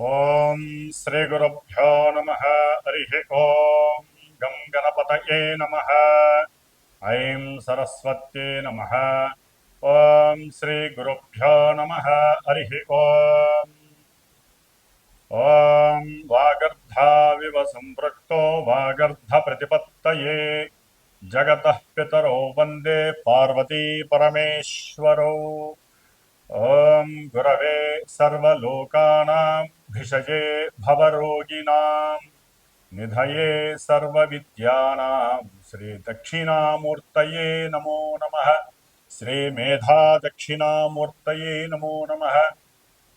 ॐ श्रीगुरुभ्यो नमः, हरिः ॐ गं गणपतये नमः, ऐं सरस्वत्यै नमः। ॐ श्रीगुरुभ्यो नमः, हरिः ॐ ॐ वागर्धाविव सम्पृक्तो वागर्धप्रतिपत्तये जगतः पितरो वंदे पार्वतीपरमेश्वरौ ॐ गुरवे सर्वलोकानाम् भिषजे भवरोगिणां निधये सर्वविद्यानां श्रीदक्षिणामूर्तये नमो नमः, श्रीमेधादक्षिणामूर्तये नमो नमः।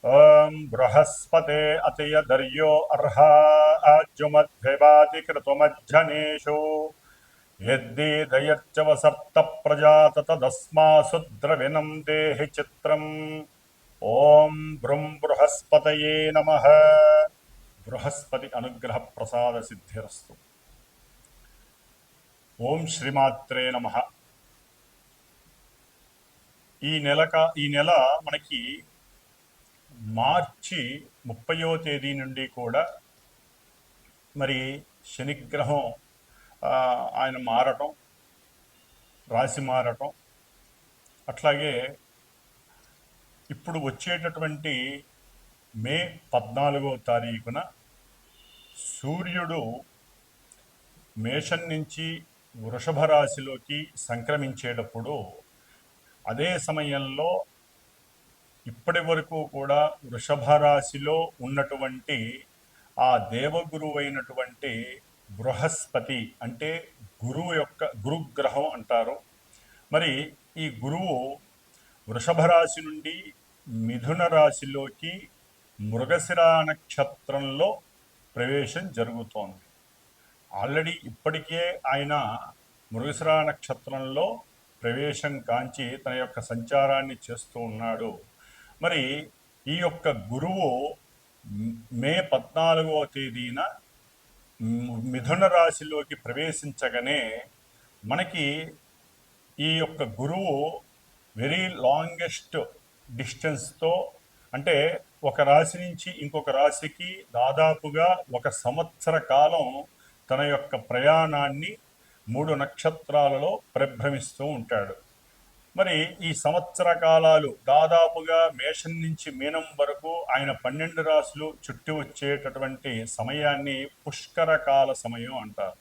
ॐ बृहस्पते अतयदर्यो अर्हा आज्युमद्भिवादिकृतमज्जनेषु यद्दीदयच्चवसर्त प्रजात तदस्मासु द्रविणं देहि चित्रम्। ఓం భ్రం బృహస్పతయే నమ. బృహస్పతి అనుగ్రహ ప్రసాద సిద్ధిరస్తు. ఓం శ్రీమాత్రే నమ. ఈ నెలక ఈ నెల మనకి మార్చి ముప్పయో తేదీ నుండి కూడా మరి శనిగ్రహం ఆయన మారటం రాశి మారటం అట్లాగే ఇప్పుడు వచ్చేటటువంటి మే పద్నాలుగో తారీఖున సూర్యుడు మేషం నుంచి వృషభ రాశిలోకి సంక్రమించేటప్పుడు అదే సమయంలో ఇప్పటి వరకు కూడా వృషభ రాశిలో ఉన్నటువంటి ఆ దేవగురువు అయినటువంటి బృహస్పతి అంటే గురువు యొక్క గురుగ్రహం అంటారు. మరి ఈ గురువు వృషభ రాశి నుండి మిథున రాశిలోకి మృగశిర నక్షత్రంలో ప్రవేశం జరుగుతోంది. ఆల్రెడీ ఇప్పటికే ఆయన మృగశిర నక్షత్రంలో ప్రవేశం కాంచి తన యొక్క సంచారాన్ని చేస్తూ ఉన్నాడు. మరి ఈ యొక్క గురువు మే పద్నాలుగవ తేదీన మిథున రాశిలోకి ప్రవేశించగానే మనకి ఈ యొక్క గురువు వెరీ లాంగెస్ట్ డిస్టెన్స్తో అంటే ఒక రాశి నుంచి ఇంకొక రాశికి దాదాపుగా ఒక సంవత్సర కాలం తన యొక్క ప్రయాణాన్ని మూడు నక్షత్రాలలో ప్రభ్రమిస్తూ ఉంటాడు. మరి ఈ సంవత్సర కాలాలు దాదాపుగా మేషం నుంచి మీనం వరకు ఆయన పన్నెండు రాశులు చుట్టి వచ్చేటటువంటి సమయాన్ని పుష్కర కాల సమయం అంటారు.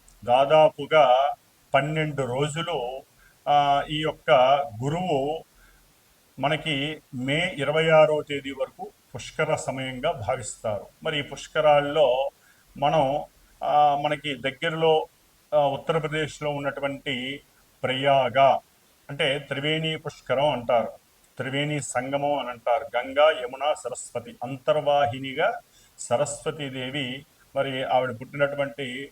దాదాపుగా పన్నెండు రోజులు ఈ యొక్క గురువు మనకి మే ఇరవై ఆరో తేదీ వరకు పుష్కర సమయంగా భావిస్తారు. మరి ఈ పుష్కరాల్లో మనం మనకి దగ్గరలో ఉత్తరప్రదేశ్లో ఉన్నటువంటి ప్రయాగ అంటే త్రివేణి పుష్కరం అంటారు. త్రివేణి సంగమం అని అంటారు. గంగా యమున సరస్వతి అంతర్వాహినిగా సరస్వతీదేవి మరి ఆవిడ పుట్టినటువంటి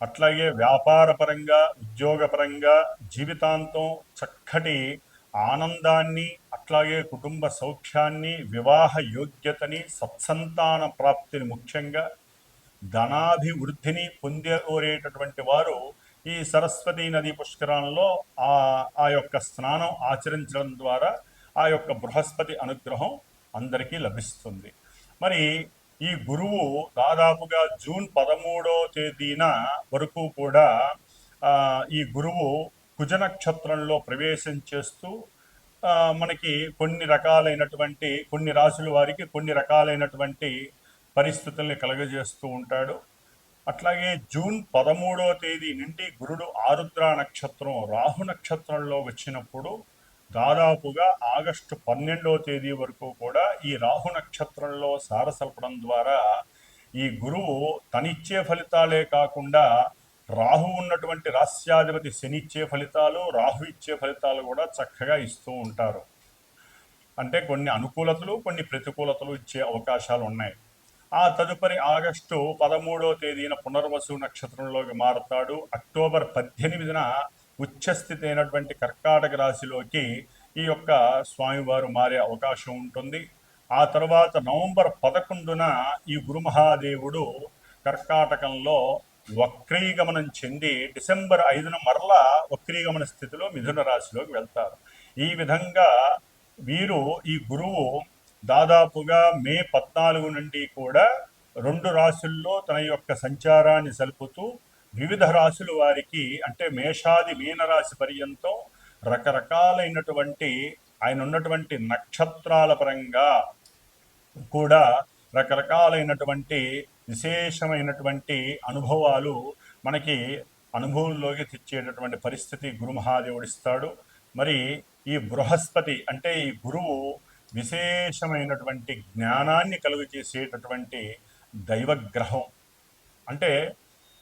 అట్లాగే వ్యాపారపరంగా ఉద్యోగపరంగా జీవితాంతం చక్కటి ఆనందాన్ని అట్లాగే కుటుంబ సౌఖ్యాన్ని వివాహ యోగ్యతని సత్సంతాన ప్రాప్తిని ముఖ్యంగా ధనాభివృద్ధిని పొందేటటువంటి వారు ఈ సరస్వతీ నది పుష్కరాలలో ఆ ఆ యొక్క స్నానం ఆచరించడం ద్వారా ఆ యొక్క బృహస్పతి అనుగ్రహం అందరికీ లభిస్తుంది. మరి ఈ గురువు దాదాపుగా జూన్ పదమూడో తేదీన వరకు కూడా ఈ గురువు కుజ నక్షత్రంలో ప్రవేశం చేస్తూ మనకి కొన్ని రకాలైనటువంటి కొన్ని రాసుల వారికి కొన్ని రకాలైనటువంటి పరిస్థితుల్ని కలగజేస్తూ ఉంటాడు. అట్లాగే జూన్ పదమూడవ తేదీ నుండి గురుడు ఆరుద్ర నక్షత్రం రాహు నక్షత్రంలో వచ్చినప్పుడు దాదాపుగా ఆగస్టు పన్నెండవ తేదీ వరకు కూడా ఈ రాహు నక్షత్రంలో సారసలపడం ద్వారా ఈ గురువు తనిచ్చే ఫలితాలే కాకుండా రాహు ఉన్నటువంటి రాస్యాధిపతి శనిచ్చే ఫలితాలు రాహు ఇచ్చే ఫలితాలు కూడా చక్కగా ఇస్తూ ఉంటారు. అంటే కొన్ని అనుకూలతలు కొన్ని ప్రతికూలతలు ఇచ్చే అవకాశాలు ఉన్నాయి. ఆ తదుపరి ఆగస్టు పదమూడవ తేదీన పునర్వసు నక్షత్రంలోకి మారుతాడు. అక్టోబర్ పద్దెనిమిదిన ఉచ్చస్థితి అయినటువంటి కర్కాటక రాశిలోకి ఈ యొక్క స్వామివారు మారే అవకాశం ఉంటుంది. ఆ తర్వాత నవంబర్ పదకొండున ఈ గురు మహాదేవుడు కర్కాటకంలో వక్రీగమనం చెంది డిసెంబర్ ఐదున మరలా వక్రీగమన స్థితిలో మిథున రాశిలోకి వెళ్తారు. ఈ విధంగా వీరు ఈ గురువు దాదాపుగా మే పద్నాలుగు నుండి కూడా రెండు రాశుల్లో తన యొక్క సంచారాన్ని సలుపుతూ వివిధ రాశుల వారికి అంటే మేషాది మీనరాశి పర్యంతం రకరకాలైనటువంటి ఆయన ఉన్నటువంటి నక్షత్రాల పరంగా కూడా రకరకాలైనటువంటి విశేషమైనటువంటి అనుభవాలు మనకి అనుభవంలోకి తెచ్చేటటువంటి పరిస్థితి గురు మహాదేవుడు ఇస్తాడు. మరి ఈ బృహస్పతి అంటే ఈ గురువు విశేషమైనటువంటి జ్ఞానాన్ని కలుగు చేసేటటువంటి దైవగ్రహం. అంటే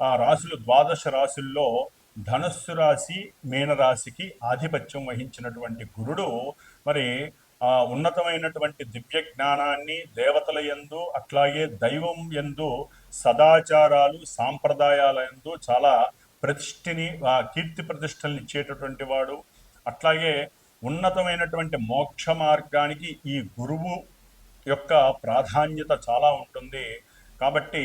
ఆ, రాశులు ద్వాదశ రాశుల్లో ధనస్సు రాశి మీనరాశికి ఆధిపత్యం వహించినటువంటి గురుడు మరి ఆ ఉన్నతమైనటువంటి దివ్య జ్ఞానాన్ని దేవతల యందు అట్లాగే దైవం యందు సదాచారాలు సాంప్రదాయాల యందు చాలా ప్రతిష్ఠిని ఆ, కీర్తి ప్రతిష్టలను ఇచ్చేటటువంటి వాడు. అట్లాగే ఉన్నతమైనటువంటి మోక్ష మార్గానికి ఈ గురువు యొక్క ప్రాధాన్యత చాలా ఉంటుంది. కాబట్టి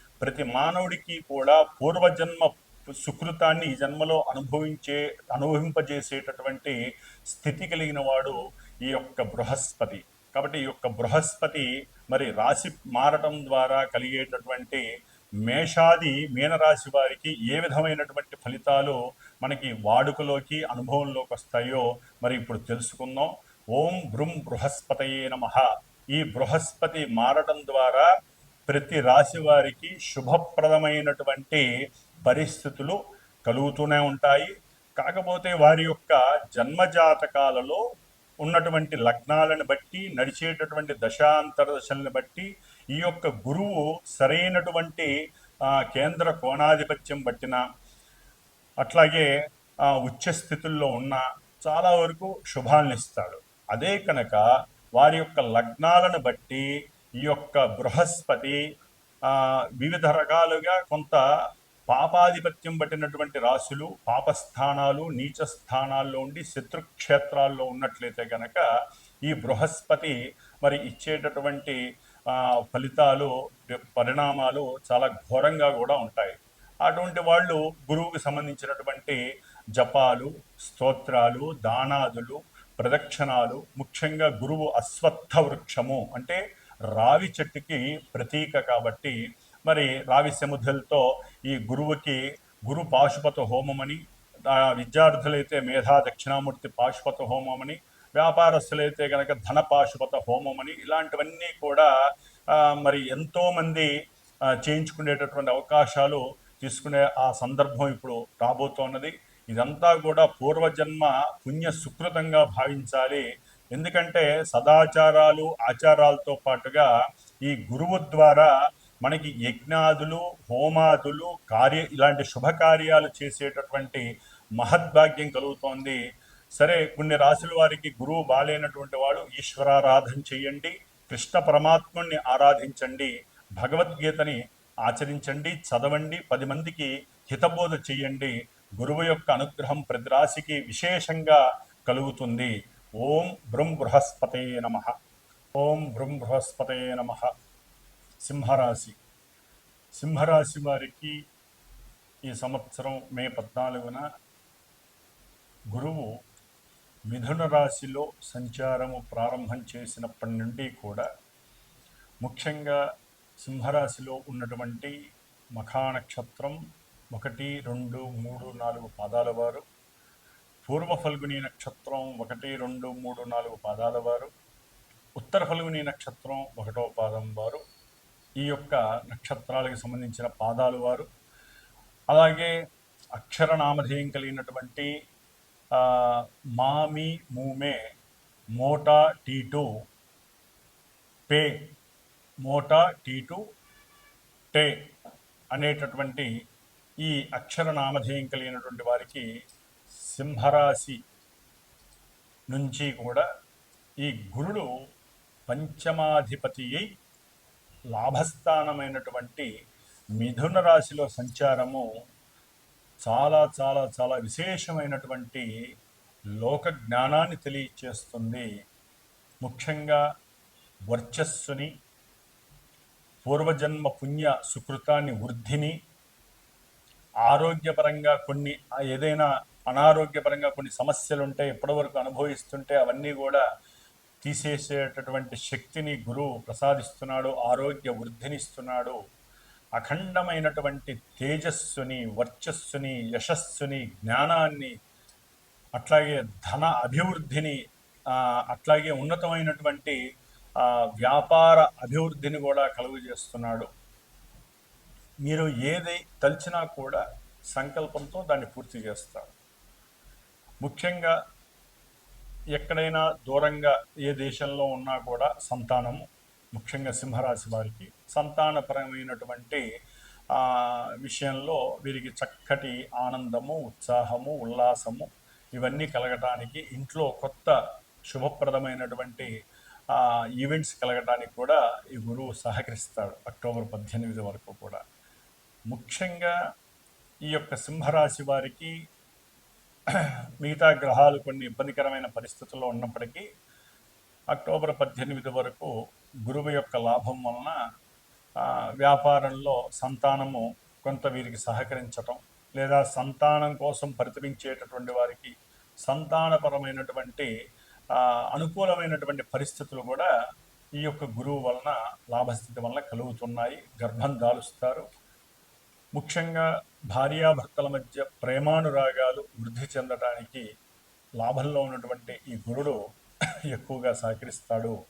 ప్రతి మానవుడికి కూడా పూర్వజన్మ సుకృతాన్ని ఈ జన్మలో అనుభవించే అనుభవింపజేసేటటువంటి స్థితి కలిగిన వాడు ఈ యొక్క బృహస్పతి. కాబట్టి ఈ యొక్క బృహస్పతి మరి రాశి మారటం ద్వారా కలిగేటటువంటి మేషాది మీనరాశి వారికి ఏ విధమైనటువంటి ఫలితాలు మనకి వాడుకలోకి అనుభవంలోకి వస్తాయో మరి ఇప్పుడు తెలుసుకుందాం. ఓం బృం బృహస్పతయే నమ. ఈ బృహస్పతి మారటం ద్వారా ప్రతి రాశి వారికి శుభప్రదమైనటువంటి పరిస్థితులు కలుగుతూనే ఉంటాయి. కాకపోతే వారి యొక్క జన్మజాతకాలలో ఉన్నటువంటి లగ్నాలను బట్టి నడిచేటటువంటి దశాంతర దశలను బట్టి ఈ యొక్క గురువు సరైనటువంటి కేంద్ర కోణాధిపత్యం బట్టిన అట్లాగే ఆ, ఉచ్చ స్థితుల్లో ఉన్న చాలా వరకు శుభాలను ఇస్తాడు. అదే కనుక వారి యొక్క లగ్నాలను బట్టి ఈ యొక్క బృహస్పతి వివిధ రకాలుగా కొంత పాపాధిపత్యం పట్టినటువంటి రాశులు పాపస్థానాలు నీచ స్థానాల్లో ఉండి శత్రుక్షేత్రాల్లో ఉన్నట్లయితే కనుక ఈ బృహస్పతి మరి ఇచ్చేటటువంటి ఫలితాలు పరిణామాలు చాలా ఘోరంగా కూడా ఉంటాయి. అటువంటి వాళ్ళు గురువుకు సంబంధించినటువంటి జపాలు స్తోత్రాలు దానాదులు ప్రదక్షిణాలు ముఖ్యంగా గురువు అశ్వత్థ వృక్షము అంటే రావి చెట్టుకి ప్రతీక కాబట్టి మరి రావి సముద్రలతో ఈ గురువుకి గురు పాశుపత హోమమని ఆ విద్యార్థులైతే మేధా దక్షిణామూర్తి పాశుపత హోమమని వ్యాపారస్తులైతే కనుక ధన పాశుపత హోమమని ఇలాంటివన్నీ కూడా మరి ఎంతోమంది చేయించుకునేటటువంటి అవకాశాలు తీసుకునే ఆ సందర్భం ఇప్పుడు రాబోతోన్నది. ఇదంతా కూడా పూర్వజన్మ పుణ్య సుకృతంగా భావించాలి. ఎందుకంటే సదాచారాలు ఆచారాలతో పాటుగా ఈ గురువు ద్వారా మనకి యజ్ఞాదులు హోమాదులు కార్య ఇలాంటి శుభకార్యాలు చేసేటటువంటి మహద్భాగ్యం కలుగుతోంది. సరే కొన్ని రాశుల వారికి గురువు బాలేనటువంటి వాడు ఈశ్వరారాధన చేయండి కృష్ణ పరమాత్ముణ్ణి ఆరాధించండి భగవద్గీతని ఆచరించండి చదవండి పది మందికి హితబోధ చేయండి. గురువు యొక్క అనుగ్రహం ప్రతి రాశికి విశేషంగా కలుగుతుంది. ఓం భృం బృహస్పతే నమ. ఓం భృం బృహస్పతే నమ. సింహరాశి. సింహరాశి వారికి ఈ సంవత్సరం మే పద్నాలుగున గురువు మిథున రాశిలో సంచారము ప్రారంభం చేసినప్పటి నుండి కూడా ముఖ్యంగా సింహరాశిలో ఉన్నటువంటి మఖానక్షత్రం ఒకటి రెండు మూడు నాలుగు పాదాల వారు పూర్వ ఫల్గుని నక్షత్రం ఒకటి రెండు మూడు నాలుగు పాదాల వారు ఉత్తర ఫల్గుని నక్షత్రం ఒకటో పాదం వారు ఈ యొక్క నక్షత్రాలకు సంబంధించిన పాదాలు వారు. అలాగే అక్షర నామధేయం కలిగినటువంటి మామి మూమే మోటా టీటు పే మోటా టీటు టే అనేటటువంటి ఈ అక్షర నామధేయం కలిగినటువంటి వారికి సింహరాశి నుంచి కూడా ఈ గురుడు పంచమాధిపతి అయి లాభస్థానమైనటువంటి మిథున రాశిలో సంచారము చాలా చాలా చాలా విశేషమైనటువంటి లోక జ్ఞానాన్ని తెలియచేస్తుంది. ముఖ్యంగా వర్చస్సుని పూర్వజన్మ పుణ్య సుకృతాన్ని వృద్ధిని ఆరోగ్యపరంగా కొన్ని ఏదైనా అనారోగ్యపరంగా కొన్ని సమస్యలు ఉంటే ఇప్పటివరకు అనుభవిస్తుంటే అవన్నీ కూడా తీసేసేటటువంటి శక్తిని గురువు ప్రసాదిస్తున్నాడు ఆరోగ్య వృద్ధినిస్తున్నాడు. అఖండమైనటువంటి తేజస్సుని వర్చస్సుని యశస్సుని జ్ఞానాన్ని అట్లాగే ధన అభివృద్ధిని అట్లాగే ఉన్నతమైనటువంటి ఆ, వ్యాపార అభివృద్ధిని కూడా కలుగజేస్తున్నాడు. మీరు ఏది తలిచినా కూడా సంకల్పంతో దాన్ని పూర్తి చేస్తారు. ముఖ్యంగా ఎక్కడైనా దూరంగా ఏ దేశంలో ఉన్నా కూడా సంతానము ముఖ్యంగా సింహరాశి వారికి సంతానపరమైనటువంటి విషయంలో వీరికి చక్కటి ఆనందము ఉత్సాహము ఉల్లాసము ఇవన్నీ కలగటానికి ఇంట్లో కొత్త శుభప్రదమైనటువంటి ఈవెంట్స్ కలగటానికి కూడా ఈ గురువు సహకరిస్తాడు అక్టోబర్ పద్దెనిమిది వరకు కూడా. ముఖ్యంగా ఈ యొక్క సింహరాశి వారికి మిగతా గ్రహాలు కొన్ని ఇబ్బందికరమైన పరిస్థితుల్లో ఉన్నప్పటికీ అక్టోబర్ పద్దెనిమిది వరకు గురువు యొక్క లాభం వలన వ్యాపారంలో సంతానము కొంత వీరికి సహకరించటం లేదా సంతానం కోసం పరితపించేటటువంటి వారికి సంతానపరమైనటువంటి అనుకూలమైనటువంటి పరిస్థితులు కూడా ఈ యొక్క గురువు వలన లాభస్థితి వలన కలుగుతున్నాయి గర్భం దాలుస్తారు. ముఖ్యంగా భార్యాభర్తల మధ్య ప్రేమానురాగాలు వృద్ధి చెందటానికి లాభంలో ఉన్నటువంటి ఈ గురుడు ఎక్కువగా సహకరిస్తాడు.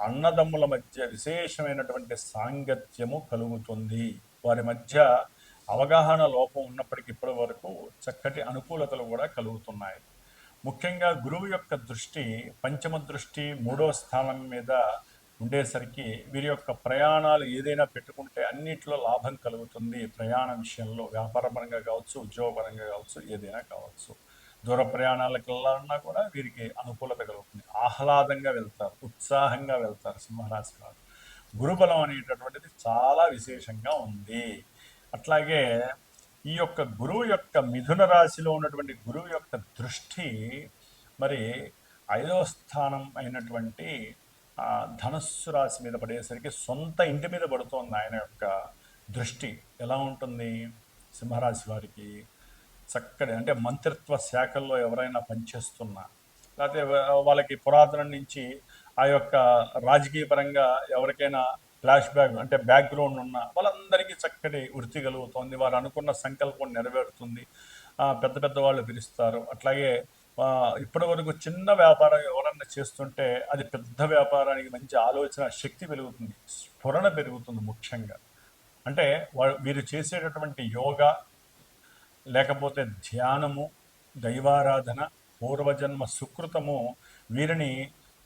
అన్నదమ్ముల మధ్య విశేషమైనటువంటి సాంగత్యము కలుగుతుంది. వారి మధ్య అవగాహన లోపం ఉన్నప్పటికీ ఇప్పటి వరకు చక్కటి అనుకూలతలు కూడా కలుగుతున్నాయి. ముఖ్యంగా గురువు యొక్క దృష్టి పంచమ దృష్టి మూడో స్థానం మీద ఉండేసరికి వీరి యొక్క ప్రయాణాలు ఏదైనా పెట్టుకుంటే అన్నిట్లో లాభం కలుగుతుంది. ప్రయాణ విషయంలో వ్యాపారపరంగా కావచ్చు ఉద్యోగపరంగా కావచ్చు ఏదైనా కావచ్చు. దూర ప్రయాణాలకు వెళ్ళాలన్నా కూడా వీరికి అనుకూలత కలుగుతుంది. ఆహ్లాదంగా వెళ్తారు ఉత్సాహంగా వెళ్తారు సింహరాశి వారు. గురుబలం అనేటటువంటిది చాలా విశేషంగా ఉంది. అట్లాగే ఈ యొక్క గురువు యొక్క మిథున రాశిలో ఉన్నటువంటి గురువు యొక్క దృష్టి మరి ఐదవ స్థానం అయినటువంటి ధనస్సు రాశి మీద పడేసరికి సొంత ఇంటి మీద పడుతోంది ఆయన యొక్క దృష్టి. ఎలా ఉంటుంది? సింహరాశి వారికి చక్కటి అంటే మంత్రిత్వ శాఖల్లో ఎవరైనా పనిచేస్తున్నా లేకపోతే వాళ్ళకి పురాతనం నుంచి ఆ యొక్క రాజకీయ పరంగా ఎవరికైనా ఫ్లాష్ బ్యాక్ అంటే బ్యాక్గ్రౌండ్ ఉన్న వాళ్ళందరికీ చక్కటి వృత్తి కలుగుతుంది. వారు అనుకున్న సంకల్పం నెరవేరుతుంది. పెద్ద పెద్ద వాళ్ళు పిలుస్తారు అట్లాగే ఇప్పటి వరకు చిన్న వ్యాపారం ఎవరన్నా చేస్తుంటే అది పెద్ద వ్యాపారానికి మంచి ఆలోచన శక్తి పెరుగుతుంది స్ఫురణ పెరుగుతుంది ముఖ్యంగా. అంటే వీరు చేసేటటువంటి యోగా లేకపోతే ధ్యానము దైవారాధన పూర్వజన్మ సుకృతము వీరిని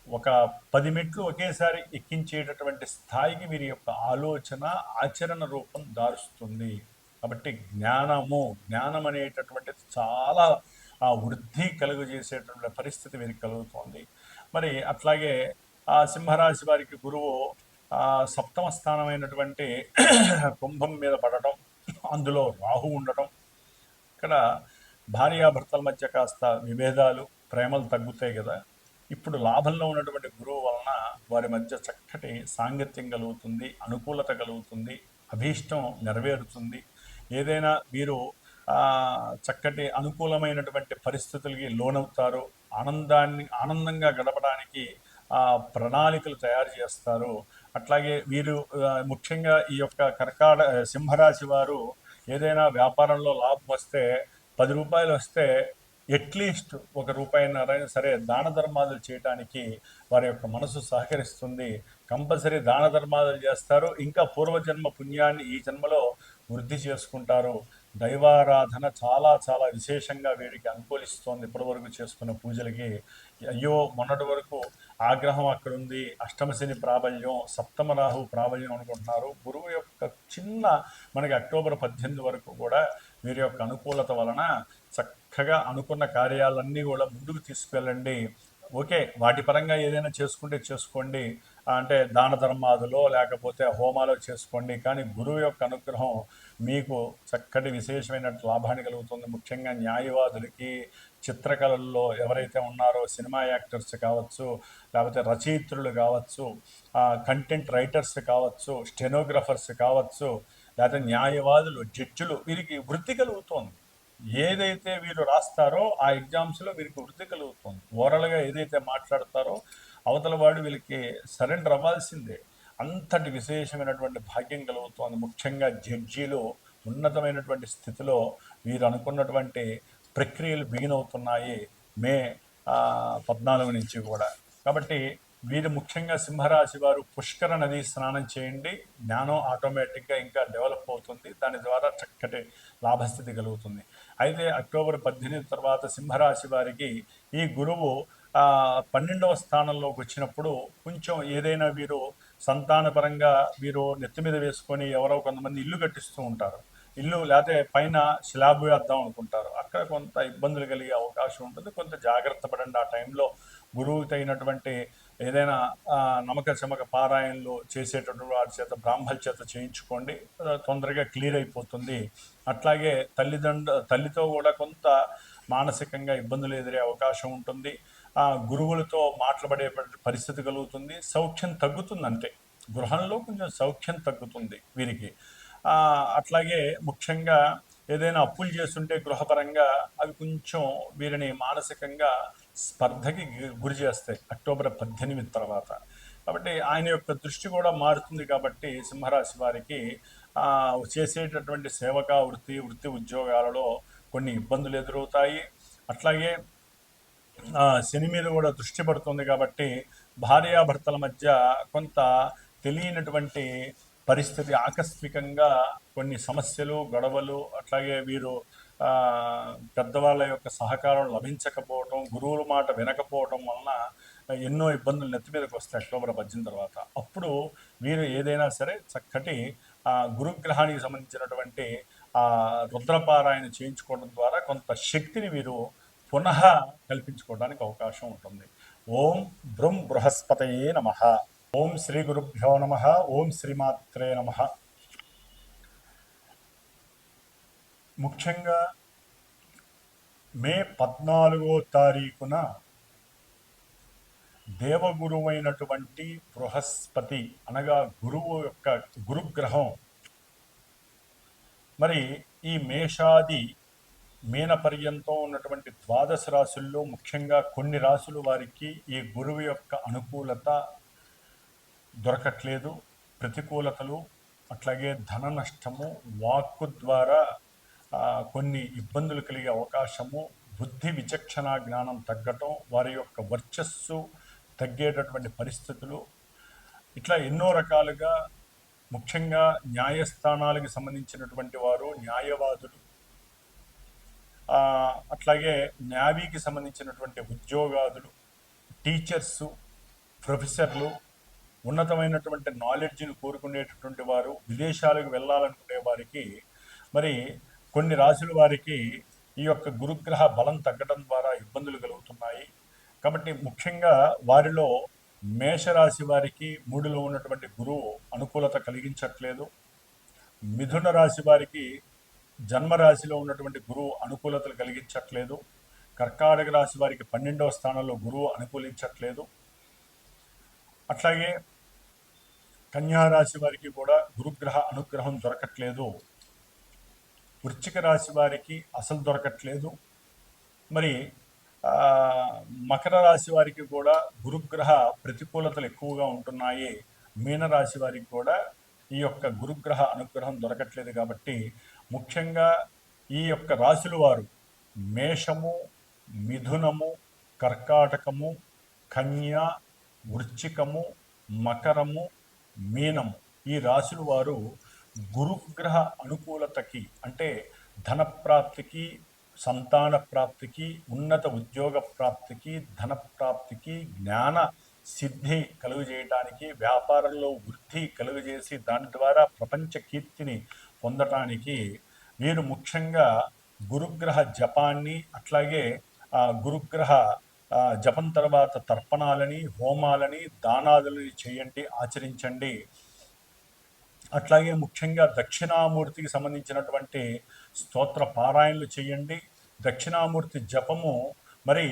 ఒక పది మెట్లు ఒకేసారి ఎక్కించేటటువంటి స్థాయికి వీరి యొక్క ఆలోచన ఆచరణ రూపం దారుస్తుంది. కాబట్టి జ్ఞానము జ్ఞానం అనేటటువంటిది చాలా ఆ వృద్ధి కలుగజేసేటువంటి పరిస్థితి వీరికి కలుగుతోంది. మరి అట్లాగే ఆ సింహరాశి వారికి గురువు ఆ సప్తమ స్థానమైనటువంటి కుంభం మీద పడటం అందులో రాహు ఉండటం ఇక్కడ భార్యాభర్తల మధ్య కాస్త విభేదాలు ప్రేమలు తగ్గుతాయి కదా. ఇప్పుడు లాభంలో ఉన్నటువంటి గురువు వలన వారి మధ్య చక్కటి సాంగత్యం కలుగుతుంది అనుకూలత కలుగుతుంది అభీష్టం నెరవేరుతుంది. ఏదైనా మీరు చక్కటి అనుకూలమైనటువంటి పరిస్థితులకి లోనవుతారు. ఆనందాన్ని ఆనందంగా గడపడానికి ప్రణాళికలు తయారు చేస్తారు. అట్లాగే వీరు ముఖ్యంగా ఈ యొక్క కర్కాట సింహరాశి వారు ఏదైనా వ్యాపారంలో లాభం వస్తే పది రూపాయలు వస్తే అట్లీస్ట్ ఒక రూపాయిన్నరైనా సరే దాన ధర్మాలు చేయడానికి వారి యొక్క మనసు సహకరిస్తుంది. కంపల్సరీ దాన ధర్మాలు చేస్తారు. ఇంకా పూర్వజన్మ పుణ్యాన్ని ఈ జన్మలో వృద్ధి చేసుకుంటారు. దైవారాధన చాలా చాలా విశేషంగా వీరికి అనుకూలిస్తోంది. ఇప్పటివరకు చేసుకున్న పూజలకి అయ్యో మొన్నటి వరకు ఆగ్రహం అక్కడ ఉంది అష్టమశని ప్రాబల్యం సప్తమ రాహు ప్రాబల్యం అనుకుంటున్నారు. గురువు యొక్క చిన్న మనకి అక్టోబర్ పద్దెనిమిది వరకు కూడా వీరి యొక్క అనుకూలత వలన చక్కగా అనుకున్న కార్యాలన్నీ కూడా ముందుకు తీసుకెళ్ళండి. ఓకే వాటి పరంగా ఏదైనా చేసుకుంటే చేసుకోండి. అంటే దాన ధర్మాదులో లేకపోతే హోమాలో చేసుకోండి. కానీ గురువు యొక్క అనుగ్రహం మీకు చక్కటి విశేషమైన లాభాన్ని కలుగుతుంది. ముఖ్యంగా న్యాయవాదులకి చిత్రకళల్లో ఎవరైతే ఉన్నారో సినిమా యాక్టర్స్ కావచ్చు లేకపోతే రచయిత్రులు కావచ్చు కంటెంట్ రైటర్స్ కావచ్చు స్టెనోగ్రఫర్స్ కావచ్చు లేకపోతే న్యాయవాదులు జడ్జిలు వీరికి వృత్తి కలుగుతోంది. ఏదైతే వీరు రాస్తారో ఆ ఎగ్జామ్స్లో వీరికి వృద్ధి కలుగుతుంది. ఓవరాల్గా ఏదైతే మాట్లాడతారో అవతల వాడు వీళ్ళకి సరెండర్ అవ్వాల్సిందే. అంతటి విశేషమైనటువంటి భాగ్యం కలుగుతోంది. ముఖ్యంగా జడ్జీలో ఉన్నతమైనటువంటి స్థితిలో వీరు అనుకున్నటువంటి ప్రక్రియలు బిగిన్ అవుతున్నాయి మే పద్నాలుగు నుంచి కూడా. కాబట్టి వీరు ముఖ్యంగా సింహరాశి వారు పుష్కర నది స్నానం చేయండి. జ్ఞానం ఆటోమేటిక్గా ఇంకా డెవలప్ అవుతుంది. దాని ద్వారా చక్కటి లాభస్థితి కలుగుతుంది. అయితే అక్టోబర్ పద్దెనిమిది తర్వాత సింహరాశి వారికి ఈ గురువు పన్నెండవ స్థానంలోకి వచ్చినప్పుడు కొంచెం ఏదైనా వీరు సంతానపరంగా వీరు నెత్తి మీద వేసుకొని ఎవరో కొంతమంది ఇల్లు కట్టిస్తూ ఉంటారు. ఇల్లు లేకపోతే పైన స్లాబ్ వేద్దాం అనుకుంటారు. అక్కడ కొంత ఇబ్బందులు కలిగే అవకాశం ఉంటుంది. కొంత జాగ్రత్త పడండి. ఆ టైంలో గురువు తగినటువంటి ఏదైనా నమ్మక చమక పారాయణలు చేసేటటువంటి వారి చేత బ్రాహ్మల చేత చేయించుకోండి. తొందరగా క్లియర్ అయిపోతుంది. అట్లాగే తల్లిదండ్రు తల్లితో కూడా కొంత మానసికంగా ఇబ్బందులు ఎదురే అవకాశం ఉంటుంది. గురువులతో మాట్లాడే పరిస్థితి కలుగుతుంది. సౌఖ్యం తగ్గుతుంది అంతే గృహంలో కొంచెం సౌఖ్యం తగ్గుతుంది వీరికి. అట్లాగే ముఖ్యంగా ఏదైనా అప్పులు చేస్తుంటే గృహపరంగా అవి కొంచెం వీరిని మానసికంగా స్పర్ధకి గురి చేస్తాయి. అక్టోబర్ పద్దెనిమిది తర్వాత. కాబట్టి ఆయన యొక్క దృష్టి కూడా మారుతుంది కాబట్టి సింహరాశి వారికి చేసేటటువంటి సేవకా వృత్తి వృత్తి ఉద్యోగాలలో కొన్ని ఇబ్బందులు ఎదురవుతాయి. అట్లాగే శని మీద కూడా దృష్టి పడుతుంది కాబట్టి భార్యాభర్తల మధ్య కొంత తెలియనటువంటి పరిస్థితి ఆకస్మికంగా కొన్ని సమస్యలు గొడవలు అట్లాగే వీరు పెద్దవాళ్ళ యొక్క సహకారం లభించకపోవటం గురువుల మాట వినకపోవటం వలన ఎన్నో ఇబ్బందులు నెత్తి మీదకి వస్తాయి అక్టోబర్ పద్దెనిమిది తర్వాత. అప్పుడు వీరు ఏదైనా సరే చక్కటి ఆ, గురుగ్రహానికి సంబంధించినటువంటి ఆ రుద్రపారాయణ చేయించుకోవడం ద్వారా కొంత శక్తిని వీరు పునః కల్పించుకోవడానికి అవకాశం ఉంటుంది. ఓం భృం బృహస్పతయే నమ. ఓం శ్రీ గురుభ్యో నమ. ఓం శ్రీమాత్రే నమ. ముఖ్యంగా మే పద్నాలుగో తారీఖున దేవగురువైనటువంటి బృహస్పతి అనగా గురువు యొక్క గురుగ్రహం. మరి ఈ మేషాది మీన పర్యంతం ఉన్నటువంటి ద్వాదశ రాశుల్లో ముఖ్యంగా కొన్ని రాశులు వారికి ఈ గురువు యొక్క అనుకూలత దొరకట్లేదు. ప్రతికూలతలు అట్లాగే ధన నష్టము వాక్కు ద్వారా కొన్ని ఇబ్బందులు కలిగే అవకాశము బుద్ధి విచక్షణ జ్ఞానం తగ్గటం వారి యొక్క వర్చస్సు తగ్గేటటువంటి పరిస్థితులు. ఇట్లా ఎన్నో రకాలుగా ముఖ్యంగా న్యాయస్థానాలకు సంబంధించినటువంటి వారు న్యాయవాదులు అట్లాగే న్యావీకి సంబంధించినటువంటి ఉద్యోగాదులు టీచర్సు ప్రొఫెసర్లు ఉన్నతమైనటువంటి నాలెడ్జ్ని కోరుకునేటటువంటి వారు విదేశాలకు వెళ్ళాలనుకునే వారికి మరి కొన్ని రాశుల వారికి ఈ యొక్క గురుగ్రహ బలం తగ్గడం ద్వారా ఇబ్బందులు కలుగుతున్నాయి. కాబట్టి ముఖ్యంగా వారిలో మేషరాశి వారికి మూడులో ఉన్నటువంటి గురువు అనుకూలత కలిగించట్లేదు. మిథున రాశి వారికి జన్మరాశిలో ఉన్నటువంటి గురువు అనుకూలతలు కలిగించట్లేదు. కర్కాటక రాశి వారికి పన్నెండవ స్థానంలో గురువు అనుకూలించట్లేదు. అట్లాగే కన్యా రాశి వారికి కూడా గురుగ్రహ అనుగ్రహం దొరకట్లేదు. వృశ్చిక రాశి వారికి అసలు దొరకట్లేదు. మరి మకర రాశి వారికి కూడా గురుగ్రహ ప్రతికూలతలు ఎక్కువగా ఉంటున్నాయి. మీనరాశి వారికి కూడా ఈ యొక్క గురుగ్రహ అనుగ్రహం దొరకట్లేదు కాబట్టి ముఖ్యంగా ఈ యొక్క రాశుల వారు మేషము మిథునము కర్కాటకము కన్య వృచ్చికము మకరము మీనము. ఈ రాశుల వారు గురుగ్రహ అనుకూలతకి అంటే ధన ప్రాప్తికి సంతాన ప్రాప్తికి ఉన్నత ఉద్యోగ ప్రాప్తికి ధన ప్రాప్తికి జ్ఞాన సిద్ధి కలుగజేయటానికి వ్యాపారంలో వృద్ధి కలుగజేసి దాని ద్వారా ప్రపంచ కీర్తిని పొందటానికి నేను ముఖ్యంగా గురుగ్రహ జపాన్ని అట్లాగే గురుగ్రహ జపం తర్వాత తర్పణాలని హోమాలని దానాదులని చేయండి ఆచరించండి. అట్లాగే ముఖ్యంగా దక్షిణామూర్తికి సంబంధించినటువంటి స్తోత్ర పారాయణలు చేయండి. దక్షిణామూర్తి జపము మరి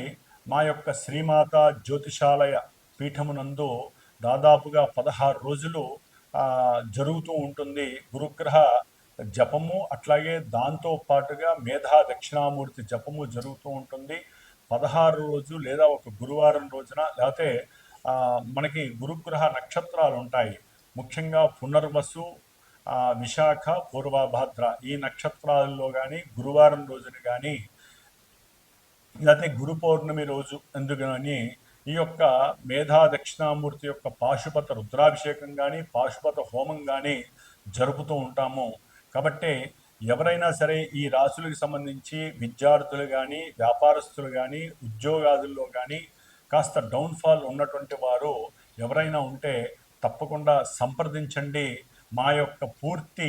మా యొక్క శ్రీమాత జ్యోతిషాలయ పీఠమునందు దాదాపుగా పదహారు రోజులు జరుగుతూ ఉంటుంది. గురుగ్రహ జపము అట్లాగే దాంతో పాటుగా మేధా దక్షిణామూర్తి జపము జరుగుతూ ఉంటుంది. పదహారు రోజు లేదా ఒక గురువారం రోజున లేకపోతే మనకి గురుగ్రహ నక్షత్రాలు ఉంటాయి. ముఖ్యంగా పునర్వసు విశాఖ పూర్వభాద్ర ఈ నక్షత్రాల్లో కానీ గురువారం రోజున కానీ లేకపోతే గురు పౌర్ణమి రోజు ఎందుకని ఈ యొక్క మేధా దక్షిణామూర్తి యొక్క పాశుపత రుద్రాభిషేకం కానీ పాశుపత హోమం కానీ జరుపుతూ ఉంటాము. కాబట్టి ఎవరైనా సరే ఈ రాశులకు సంబంధించి విద్యార్థులు కానీ వ్యాపారస్తులు కానీ ఉద్యోగాదుల్లో కానీ కాస్త డౌన్ఫాల్ ఉన్నటువంటి వారు ఎవరైనా ఉంటే తప్పకుండా సంప్రదించండి. మా యొక్క పూర్తి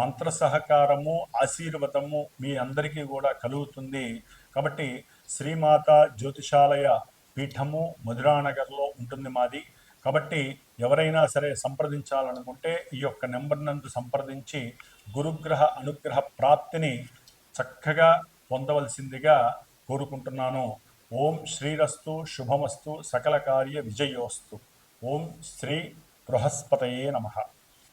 మంత్ర సహకారము ఆశీర్వదము మీ అందరికీ కూడా కలుగుతుంది. కాబట్టి శ్రీమాత జ్యోతిషాలయ పీఠము మధురానగర్లో ఉంటుంది మాది. కాబట్టి ఎవరైనా సరే సంప్రదించాలనుకుంటే ఈ యొక్క నెంబర్ నందు సంప్రదించి గురుగ్రహ అనుగ్రహ ప్రాప్తిని చక్కగా పొందవలసిందిగా కోరుకుంటున్నాను. ఓం శ్రీరస్తు శుభమస్తు సకల కార్య విజయోస్తు. ఓం శ్రీ బృహస్పతయే నమః.